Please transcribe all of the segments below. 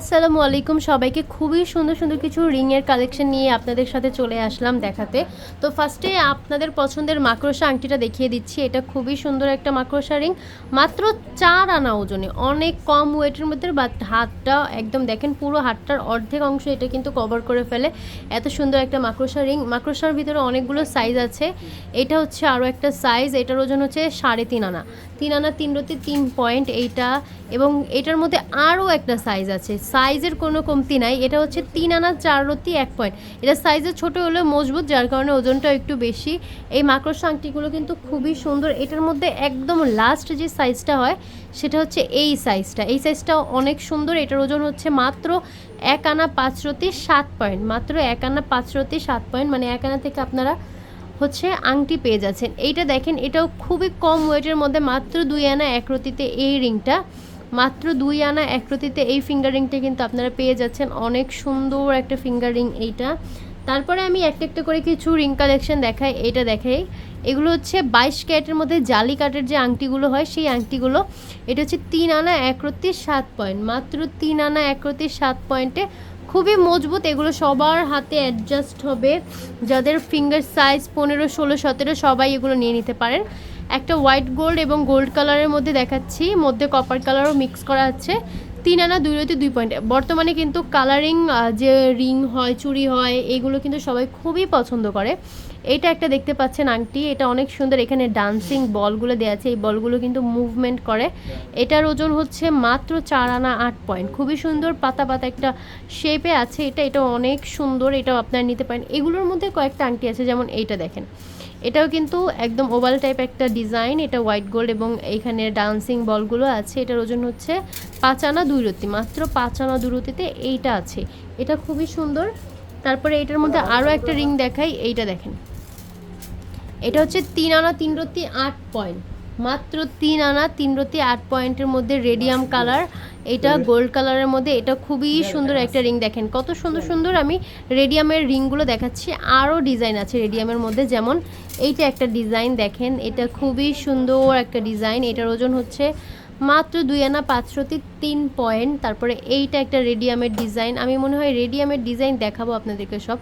আসসালামু আলাইকুম। সবাইকে খুবই সুন্দর সুন্দর কিছু রিংয়ের কালেকশন নিয়ে আপনাদের সাথে চলে আসলাম দেখাতে। তো ফার্স্টে আপনাদের পছন্দের মাকড়সা আংটিটা দেখিয়ে দিচ্ছি। এটা খুবই সুন্দর একটা মাকড়সা রিং। মাত্র চার আনা ওজনে। অনেক কম ওয়েটের মধ্যে বাট হাতটা একদম দেখেন পুরো হাতটার অর্ধেক অংশ এটা কিন্তু কভার করে ফেলে। এত সুন্দর একটা মাকড়সা রিং। মাকড়সার ভিতরে অনেকগুলো সাইজ আছে। এটা হচ্ছে আরও একটা সাইজ এটার ওজন হচ্ছে সাড়ে তিন আনা। তিন আনা তিন রতি তিন পয়েন্ট এইটা। এবং এটার মধ্যে আরও একটা সাইজ আছে। সাইজের কোনো কমতি নাই। এটা হচ্ছে তিন আনা চার রতি এক পয়েন্ট এটা সাইজে ছোট হলেও মজবুত, যার কারণে ওজনটা একটু বেশি। এই মাকড়সা আংটিগুলো কিন্তু খুবই সুন্দর। এটার মধ্যে একদম লাস্ট যে সাইজটা হয়, সেটা হচ্ছে এই সাইজটা। এই সাইজটা অনেক সুন্দর। এটার ওজন হচ্ছে মাত্র এক আনা পাঁচ রতি সাত পয়েন্ট মাত্র এক আনা পাঁচ রতি সাত পয়েন্ট মানে এক আনা থেকে আপনারা হচ্ছে আংটি পেয়ে যাচ্ছেন। এইটা দেখেন, এটাও খুবই কম ওয়েটের মধ্যে মাত্র দুই আনা এক রতিতে এই রিংটা মাত্র দুই আনা, এক রতিতে এই ফিঙ্গার রিংটা কিন্তু আপনারা পেয়ে যাচ্ছেন। অনেক সুন্দর একটা ফিঙ্গার এইটা। তারপরে আমি একটা একটা করে কিছু রিং কালেকশন দেখাই এটা দেখাই। এগুলো হচ্ছে বাইশ ক্যারেটের মধ্যে জালি কাঠের যে আংটিগুলো হয়, সেই আংটিগুলো। এটা হচ্ছে তিন আনা, এক রতি, সাত পয়েন্ট মাত্র তিন আনা, এক রতি, সাত পয়েন্টে খুবই মজবুত, এগুলো সবার হাতে অ্যাডজাস্ট হবে। যাদের ফিঙ্গার সাইজ পনেরো, ষোলো, সতেরো, সবাই এগুলো নিয়ে নিতে পারেন। একটা হোয়াইট গোল্ড এবং গোল্ড কালারের মধ্যে দেখাচ্ছি, মধ্যে কপার কালারও মিক্স করা আছে। তিন আনা, দুই রতি, দুই পয়েন্ট বর্তমানে কিন্তু কালারিং যে রিং হয়, চুড়ি হয়, এগুলো কিন্তু সবাই খুবই পছন্দ করে। এটা একটা দেখতে পাচ্ছেন আংটি, এটা অনেক সুন্দর। এখানে ডান্সিং বলগুলো দেওয়া আছে, এই বলগুলো কিন্তু মুভমেন্ট করে। এটার ওজন হচ্ছে মাত্র চার আনা, আট পয়েন্ট খুবই সুন্দর পাতা পাতা একটা শেপে আছে এটা এটা অনেক সুন্দর, এটাও আপনারা নিতে পারেন। এগুলোর মধ্যে কয়েকটা আংটি আছে, যেমন এইটা দেখেন। এটাও কিন্তু একদম ওভাল টাইপ একটা ডিজাইন এটা হোয়াইট গোল্ড এবং এইখানে ডান্সিং বলগুলো আছে। এটার ওজন হচ্ছে পাঁচ আনা দুই রতি মাত্র পাঁচ আনা দুই রতিতে এইটা আছে। এটা খুবই সুন্দর। তারপরে এটার মধ্যে আরও একটা রিং দেখাই এইটা দেখেন। এটা হচ্ছে তিন আনা তিন রত্তি আট পয়েন্ট। মাত্র তিন আনা তিন রতি আট পয়েন্টের মধ্যে রেডিয়াম কালার। এটা গোল্ড কালারের মধ্যে। এটা খুবই সুন্দর একটা রিং দেখেন। কত সুন্দর সুন্দর আমি রেডিয়ামের রিংগুলো দেখাচ্ছি। আরও ডিজাইন আছে রেডিয়ামের মধ্যে। যেমন এইটা একটা ডিজাইন দেখেন। এটা খুবই সুন্দর একটা ডিজাইন। এটার ওজন হচ্ছে মাত্র দুই আনা পাঁচশোতে তিন পয়েন্ট, তারপরে এইটা একটা রেডিয়ামের ডিজাইন। আমি মনে হয় রেডিয়ামের ডিজাইন দেখাবো আপনাদেরকে সব।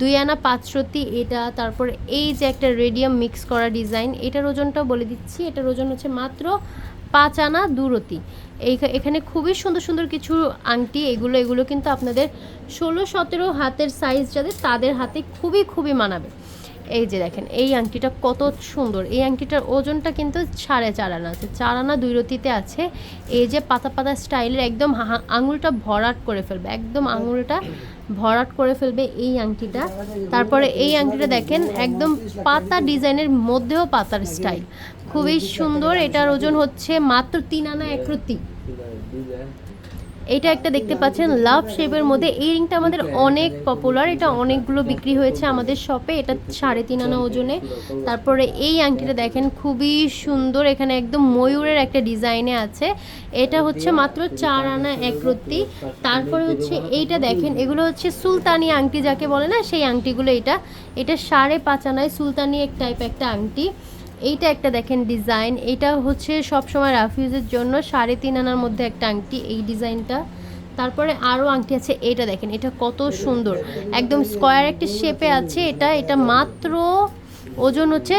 দুই আনা পাঁচশোতি এটা, তারপরে এই যে একটা রেডিয়াম মিক্স করা ডিজাইন, এটার ওজনটাও বলে দিচ্ছি, এটার ওজন হচ্ছে মাত্র পাঁচ আনা দুরতি। এই এখানে খুবই সুন্দর সুন্দর কিছু আংটি, এগুলো এগুলো কিন্তু আপনাদের ষোলো, সতেরো হাতের সাইজ যাদের, তাদের হাতে খুবই খুবই মানাবে। এই যে দেখেন, এই আংটিটা কত সুন্দর। এই আংটিটার ওজনটা কিন্তু সাড়ে চার আনা আছে। চার আনা দুই রতিতে আছে। এই যে পাতা পাতা স্টাইলের একদম আঙুলটা ভরাট করে ফেলবে, একদম আঙুলটা ভরাট করে ফেলবে এই আংটিটা। তারপরে এই আংটিটা দেখেন, একদম পাতা ডিজাইনের মধ্যেও পাতার স্টাইল। খুবই সুন্দর, এটার ওজন হচ্ছে মাত্র তিন আনা একরতি এটা একটা দেখতে পাচ্ছেন লাভ শেপের মধ্যে। এই রিংটা আমাদের অনেক পপুলার এটা অনেকগুলো বিক্রি হয়েছে আমাদের শপে এটা সাড়ে তিন আনা ওজনে। তারপরে এই আংটিটা দেখেন, খুবই সুন্দর, এখানে একদম ময়ূরের একটা ডিজাইনে আছে। এটা হচ্ছে মাত্র চার আনা এক রত্তি তারপরে হচ্ছে এইটা দেখেন, এগুলো হচ্ছে সুলতানি আংটি যাকে বলে না, সেই আংটিগুলো এটা। এটা সাড়ে পাঁচ আনায় সুলতানি এক টাইপ একটা আংটি। এইটা একটা দেখেন ডিজাইন এটা হচ্ছে সব সময় রাফিউজের জন্য সাড়ে তিন আনার মধ্যে একটা আংটি, এই ডিজাইনটা তারপরে আরও আংটি আছে এটা দেখেন, এটা কত সুন্দর। একদম স্কোয়ার একটা শেপে আছে এটা এটা মাত্র ওজন হচ্ছে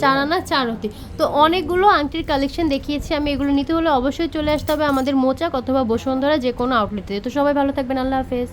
চার আনা, চার হতে তো অনেকগুলো আংটির কালেকশন দেখিয়েছি, আমি এগুলো নিতে হলে অবশ্যই চলে আসতে হবে আমাদের মোচাক অথবা বসুন্ধরা যে কোনো আউটলেটে তো সবাই ভালো থাকবেন, আল্লাহ হাফেজ।